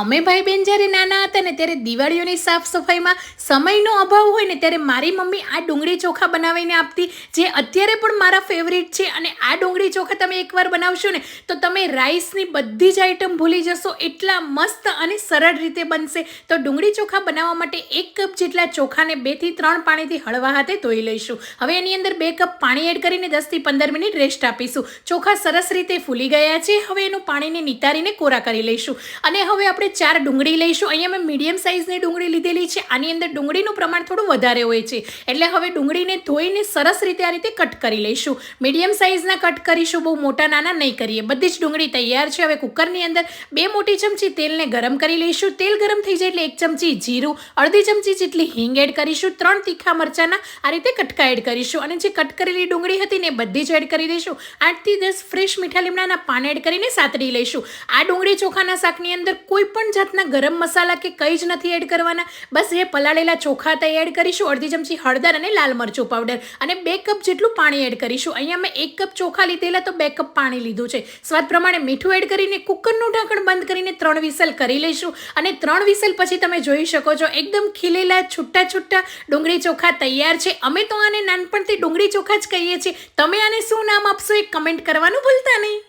અમે ભાઈ બેન જ્યારે નાના હતા ને ત્યારે દિવાળીઓની સાફ સફાઈમાં સમયનો અભાવ હોય ને ત્યારે મારી મમ્મી આ ડુંગળી ચોખા બનાવીને આપતી, જે અત્યારે પણ મારા ફેવરિટ છે અને આ ડુંગળી ચોખા તમે એકવાર બનાવશો ને તો તમે રાઈસની બધી જ આઈટમ ભૂલી જશો, એટલા મસ્ત અને સરળ રીતે બનશે. તો ડુંગળી ચોખા બનાવવા માટે એક કપ જેટલા ચોખાને બેથી ત્રણ પાણીથી હળવા હાથે ધોઈ લઈશું. હવે એની અંદર બે કપ પાણી એડ કરીને દસથી પંદર મિનિટ રેસ્ટ આપીશું. ચોખા સરસ રીતે ફૂલી ગયા છે, હવે એનું પાણીને નિતારીને કોરા કરી લઈશું. અને હવે આપણે ચાર ડુંગળી લઈશું. અહીંયા મેં મીડિયમ સાઇઝની ડુંગળી લીધેલી છે. આની અંદર ડુંગળીનું પ્રમાણ થોડું વધારે હોય છે. એટલે હવે ડુંગળીને ધોઈને સરસ રીતે આ રીતે કટ કરી લઈશું. મીડિયમ સાઇઝના કટ કરીશું. બહુ મોટા નાના નહીં કરીએ. બધી જ ડુંગળી તૈયાર છે. હવે કુકરની અંદર બે મોટી ચમચી તેલને ગરમ કરી લઈશું. તેલ ગરમ થઈ જાય એટલે એક ચમચી જીરું, અડધી ચમચી જેટલી હિંગ એડ કરીશું. ત્રણ તીખા મરચાના આ રીતે કટકા એડ કરીશું. અને જે કટ કરેલી ડુંગળી હતી ને બધી જ એડ કરી દઈશું. આઠથી દસ ફ્રેશ મીઠા લીમડાના પાન એડ કરીને સાતરી લઈશું. આ ડુંગળી ચોખાના શાકની અંદર કોઈ પણ જાતના ગરમ મસાલા કે કંઈ જ નથી એડ કરવાના. બસ એ પલાળેલા ચોખા હતા એડ કરીશું, અડધી ચમચી હળદર અને લાલ મરચું પાવડર અને બે કપ જેટલું પાણી એડ કરીશું. અહીંયા મેં એક કપ ચોખા લીધેલા તો બે કપ પાણી લીધું છે. સ્વાદ પ્રમાણે મીઠું એડ કરીને કુકરનું ઢાંકણ બંધ કરીને ત્રણ વિસલ કરી લઈશું અને ત્રણ વિસલ પછી તમે જોઈ શકો છો, એકદમ ખીલેલા, છૂટા છૂટા ડુંગળી ચોખા તૈયાર છે. અમે તો આને નાનપણથી ડુંગળી ચોખા જ કહીએ છીએ. તમે આને શું નામ આપશો એ કમેન્ટ કરવાનું ભૂલતા નહીં.